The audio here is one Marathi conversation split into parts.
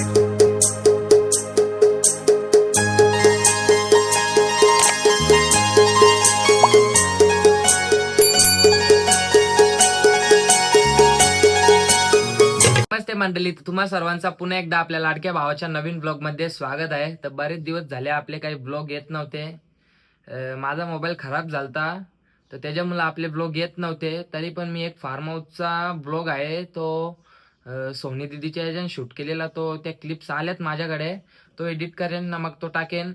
नमस्ते मंडळी तुम्हा सर्वांचा पुन्हा एकदा आपल्या लाडक्या भावाच्या नवीन ब्लॉगमध्ये स्वागत आहे. तर बरेच दिवस झाले आपले काही ब्लॉग येत नव्हते. माझा मोबाईल खराब झालता. तर त्याच्यामुळे आपले ब्लॉग येत नव्हते. तरी पण मी एक फार्म हाऊसचा ब्लॉग आहे. तो सोनी दिदीच्या याच्यानं शूट केलेला तो त्या क्लिप्स आल्यात माझ्याकडे. तो एडिट करेन ना मग तो टाकेन.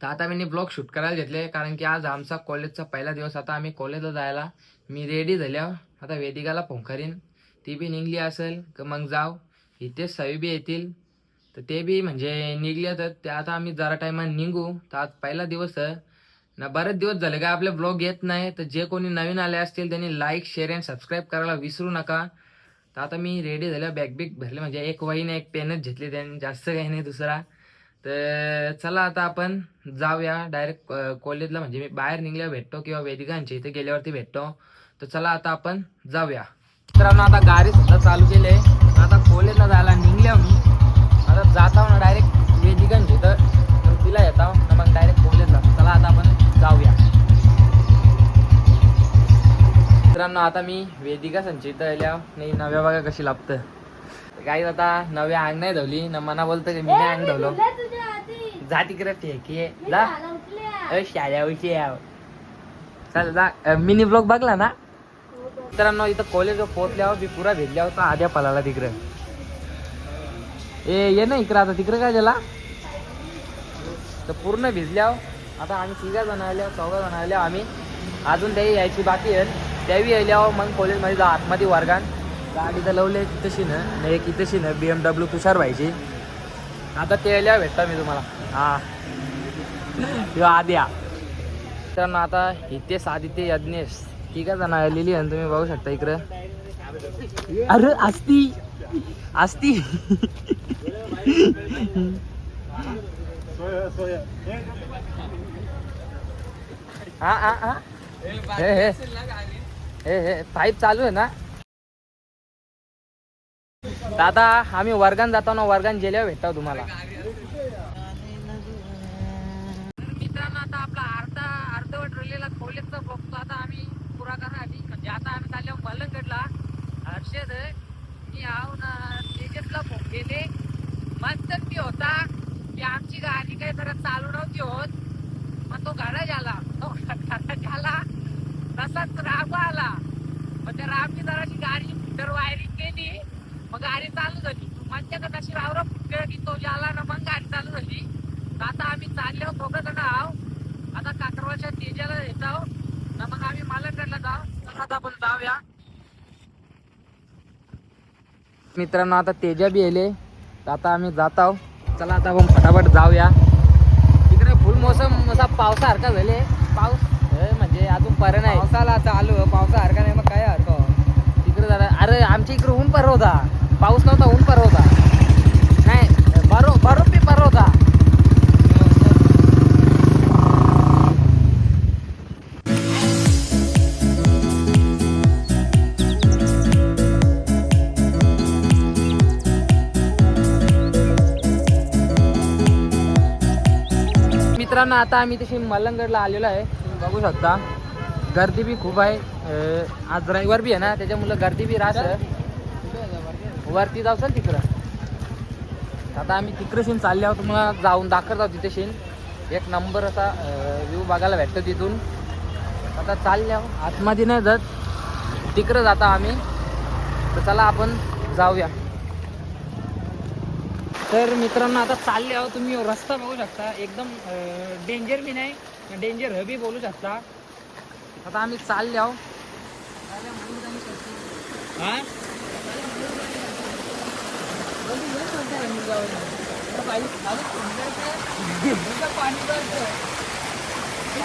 तर आता मी ब्लॉग शूट करायला घेतले कारण की आज आमचा कॉलेजचा पहिला दिवस. आता आम्ही कॉलेजला जायला मी रेडी झाल्यावर आता वेदिकाला फोन करीन ती बी निघली असेल का मग जाव इथे सवी बी येतील. तर ते बी म्हणजे निघले तर ते आता आम्ही जरा टायमाने निघू. तर आज पहिला दिवस आहे. ना बरेच दिवस झाले काय आपले ब्लॉग येत नाही. तर जे कोणी नवीन आले असतील त्यांनी लाईक शेअर अँड सबस्क्राईब करायला विसरू नका. तर आता मी रेडी झालं बॅग बिग भरले म्हणजे एक वहीने एक पेनच घेतली त्यांनी जास्त काही नाही दुसरा. तर चला आता आपण जाऊया डायरेक्ट कॉलेजला म्हणजे मी बाहेर निघल्यावर भेटतो किंवा वेदिकांच्या इथे गेल्यावरती भेटतो. तर चला आता आपण जाऊया. मित्रांनो आता गाडी सुद्धा चालू केली आहे. आता कॉलेजला जायला निघ मी आता जाता ना डायरेक्ट वेदिकांच्या इथं मग तिला येता ना मग डायरेक्ट कॉलेजला चला आता आपण जाऊया मित्रांनो आता मी वेदिका संचित आल्या नाही नव्या बघा कशी लागतं काही आता नव्या अंग नाही धवली. न मना बोलतं की मी नाही अंग धवलो. जा तिकडे ठेकी जा. अ, शाळा उशी याव चल जा. मिनी ब्लॉग बघला ना? मित्रांनो इथं कॉलेज पोहोचल्यावर मी पुरा भेटल्यावर तर आद्या पलाला तिकडे. ए ये ना इकडं आता तिकडे काय झाला? तर पूर्ण भिजल्यावर आता आम्ही तिघा जण आल्या चौघा जण आल्या आम्ही. अजून त्याही यायची बाकी आहे. त्याही आल्यावर मग कॉलेजमध्ये जा आतमध्ये वर्गान गाडी तर लावली तशी ना नाही एक तशी ना बी एम डब्ल्यू तुषार व्हायची आता ते आल्यावर भेटता मी तुम्हाला. हां. किंवा आद्या. ना आता इथे आदित्य यज्ञेश तिघा जण आलेली आणि तुम्ही बघू शकता इकडं. अरे असती असती हा हा हा. हे हे. हे हे पाईप चालू आहे ना? दादा आम्ही वर्गान जातो ना वर्गान गेल्यावर भेटतो तुम्हाला मित्रांनो आता आपला अर्धा अर्धवट रलेला कॉलेजचा बघतो आता आम्ही पुरा करण्यासाठी म्हणजे आता आम्ही चाललो मलंगडला हर्षद मी आहो ना तेजसला फोन केले म्हणतात मी होता की आमची गाडी काही जरा चालू नव्हती होत मग तो गाडा झाला तो गाडा झाला तसाच राग आला. मग त्या रामची जराशी गाडी फिटर वायरिंग केली. मग गाडी चालू झाली. माझ्याकडे तशी रावरा फुटकेळ की तो आला ना मग गाडी चालू झाली. तर आता आम्ही चालले आहोत दोघं जण आहो आता काकरवाच्या तेजाला येत. आहो ना मग आम्ही मालकडला जाऊ. आता आपण जाऊया. मित्रांनो आता तेजा बी येले तर आता आम्ही जात आहो चला आता आपण फटाफट जाऊया. तिकडे फुल मोसम असा पावसासारखा झाले. पाऊस म्हणजे अजून पर नाही. पावसाला चालू पावसासारखा नाही मग काय हरकत तिकडे जरा अरे आमच्या इकडे ऊन पर होता पाऊस नव्हता ऊन पर होता मित्रांनो आता आम्ही तशी मलंगडला आलेलो आहे. तुम्ही बघू शकता गर्दी बी खूप आहे. आज रविवार बी आहे ना त्याच्यामुळं गर्दी बी राहत. वरती जाऊ सर तिकडं. आता आम्ही तिकडे शेण चालले आहोत तुम्हाला जाऊन दाखवत आहोत तिथे शेण एक नंबर असा व्ह्यू बघायला भेटतो तिथून. आता चालले आहोत आतमध्ये नाही जात. तिकडं जाता आम्ही. तर चला आपण जाऊया. तर मित्रांनो आता चालले आहोत तुम्ही. रस्ता बघू शकता. एकदम डेंजर बी नाही डेंजर हबी बोलू शकता. आता आम्ही चालले आहो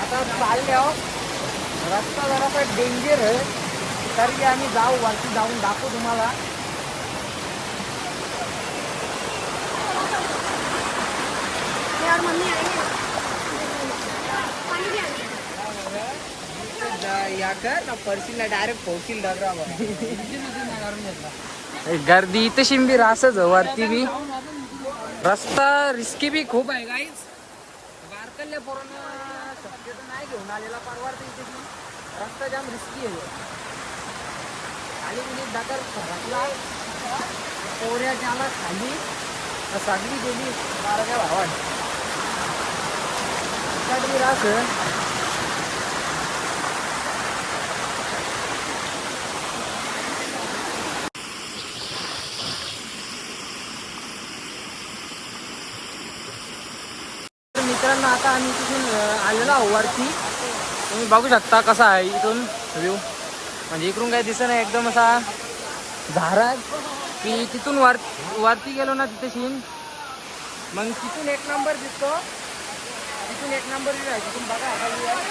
आता चालले आहो रस्ता जरासा डेंजर आहे. तरी आम्ही जाऊ वरती जाऊन दाखवू तुम्हाला. यार मम्मी या कर ना पर्सीला डायरेक्ट पोहोचील गर्दी इथं शिंबी असंच आहे वरती बी. रस्ता रिस्की बी खूप आहे गाईच बारकल्ल्या पोरांना शक्यतो नाही घेऊन आलेला इथे बी. रस्ता जाम रिस्की आहे. खाली म्हणजे दगड सरकला पोऱ्या ज्याला खाली तर सगळी गेली बाराच्या भावात बी रास तर मित्रांनो आता आम्ही तिथून आलेलो आहो वरती. तुम्ही बघू शकता कसा आहे इथून व्ह्यू म्हणजे इकडून काही दिसत नाही एकदम असा झारा की तिथून वर वरती गेलो ना तिथे शीन मग तिथून एक नंबर दिसतो. तिथून एक नंबर view आहे तिथून बघा आता view आहे.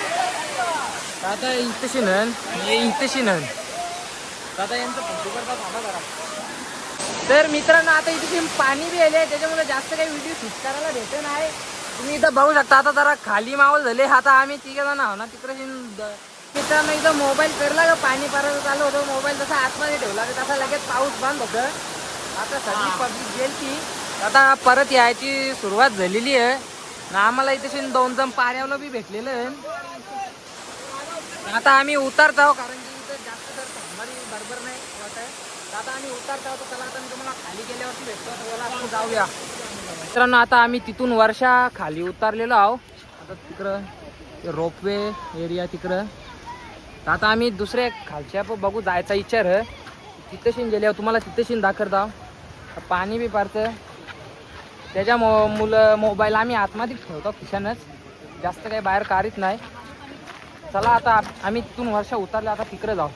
तर आता इथे शिनन हे इथे शिनन तर आता यांचं थांबा तर मित्रांनो आता इथे पाणी बी आले त्याच्यामुळे जास्त काही व्हिडिओ शूट करायला भेटत नाही. तुम्ही इथं बघू शकता आता जरा खाली मावल झाले. आता आम्ही तिघे जण आहो ना तिकडे मित्रांनो इथं मोबाईल करला का? पाणी पारायचं चालू होतं. मोबाईल तसा आतमध्ये ठेवला की? तसा लगेच पाऊस बंद होतं. आता सगळी पब्लिक गेलती. आता परत यायची सुरुवात झालेली आहे. आम्हाला इथे दोन जण पाऱ्यावलं बी भेटलेलं आहे. आता आम्ही उतरत आहो कारण की इथं जास्त तर थांबणारी बरोबर नाही वाटत आता आम्ही उतरत आहोत तर चला आता मी तुम्हाला खाली गेल्यावरती भेटतो तर आपण जाऊया. मित्रांनो आता आम्ही तिथून वर्षा खाली उतरलेलो आहो आता तिकडं रोपवे एरिया तिकडं. तर आता आम्ही दुसऱ्या खालच्या प- बघू जायचा विचार आहे. तिथेशीन गेल्यावर तुम्हाला तिथेशीन दाखवत आहो पाणी बी पारतं. त्याच्या मो मुलं मोबाईल आम्ही आतमध्ये ठेवतो खिशानच. जास्त काही बाहेर काढत नाही. चला आता आम्ही तिथून वर्ष उतरले आता तिकडे जाऊ.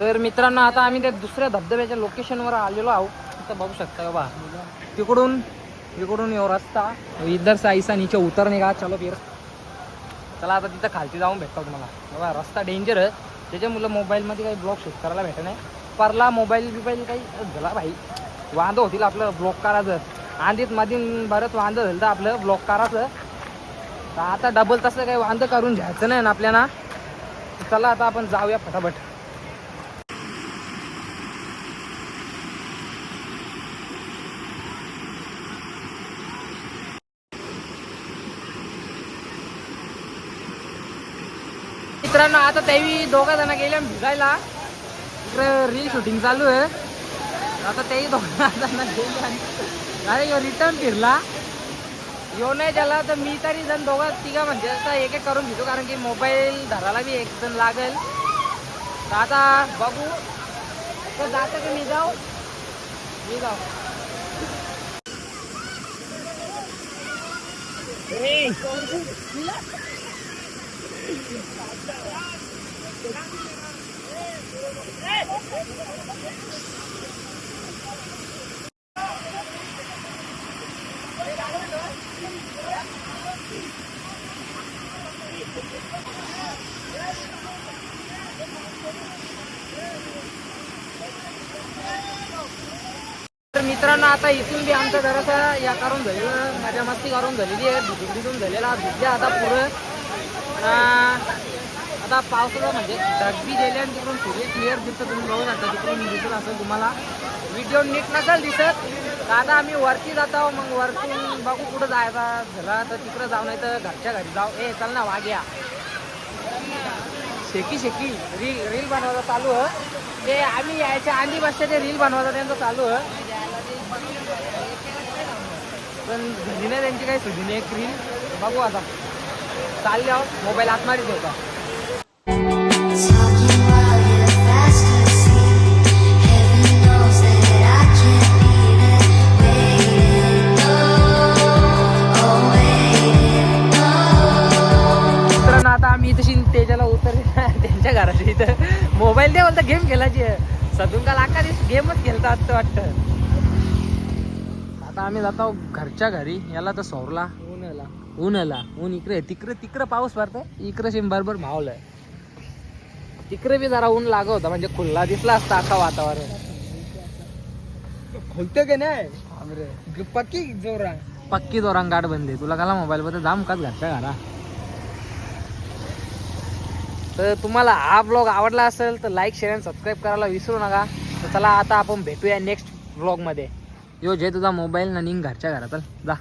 तर मित्रांनो आता आम्ही त्या दुसऱ्या धबधब्याच्या लोकेशनवर आलेलो आहोत. तिथं बघू शकता बा. तिकडून इकडून येऊ रस्ता. इधर से ऐसा नीचे उतरने का चलो फिर. चला आता तिथं खालती जाऊन भेटतो तुम्हाला. बघा रस्ता डेंजर आहे. त्याच्यामुळं मोबाईलमध्ये काही ब्लॉग शूट करायला भेटत नाही. परला मोबाईल बिबाईल काही झाला भाई. वांदं होतील आपलं ब्लॉक करायचं. आंधीत मधीन बरंच वांदं झालं तर आपलं ब्लॉक करायचं. तर आता डबल तसं काही वांदं करून घ्यायचं नाही ना आपल्याला. चला आता आपण जाऊया फटाफट. मित्रांनो आता तेही दोघा जण गेले भिजायला इकडे रील शूटिंग चालू आहे. आता तेही दोघा जण गेले आणि- अरे यो रिटर्न फिरला. यो नाही त्याला तर मी तरी जण दोघं तिघा म्हणजे आता एक एक करून घेतो कारण की मोबाईल धरायला बी एक जण लागेल. तर आता बघू. तर जातं की मी जाऊ? मी जाऊ. तर मित्रांनो आता इथून बी आमचं जरासा या करून झालेलं मजा मस्ती करून झालेली आहे भिजून भिजून झालेला भिजल्या आता पुरं आता पावसाचा म्हणजे ढग बी गेले आणि तिकडून सूर्य क्लिअर दिसतं तुम्ही बघू शकता तिकडून दिसत असेल तुम्हाला. व्हिडिओ नीट नसेल दिसत तर आता आम्ही वरती जात आहो मग वरतून बघू कुठं जायचा झाला तर तिकडं जाऊ नाही तर घरच्या घरी जाऊ. ए चल ना वाघ्या. शेकी शेकी रील रील बनवायचं चालू हो. आहे ते आम्ही यायच्या आधी बसच्या रील बनवायचा त्यांचं चालू आहे पण झाली नाही त्यांची काही सुधी नाही एक रील बघू आता. चालले आहोत मोबाईल आतमध्ये ठेवता. आता आम्ही तशी त्याच्याला उतरले त्यांच्या घराच्या इथं. मोबाईल दे बोलता गेम खेळायची आहे. सदून का लाका गेमच खेळतात वाटत वाटतं. आता आम्ही जातो घरच्या घरी याला तर सोरला. ऊन आला ऊन इकडे तिकडे तिकडे पाऊस पडतंय. इकडे शिम बरोबर मावलंय तिकडे बी जरा ऊन लागत होता म्हणजे खुल्ला दिसला असता अख्खा वातावरण. खोलतो की नाही? पक्की जोरा पक्की दोरांग गाठ बंदे. तुला काला मोबाईल बद्दल जाम काच घरच्या घरा तर तुम्हाला हा ब्लॉग आवडला असेल तर लाईक शेअर आणि सबस्क्राईब करायला विसरू नका. तर चला आता आपण भेटूया नेक्स्ट ब्लॉगमध्ये यो जे तुझा मोबाईल ना निघ घरच्या घरात चल जा.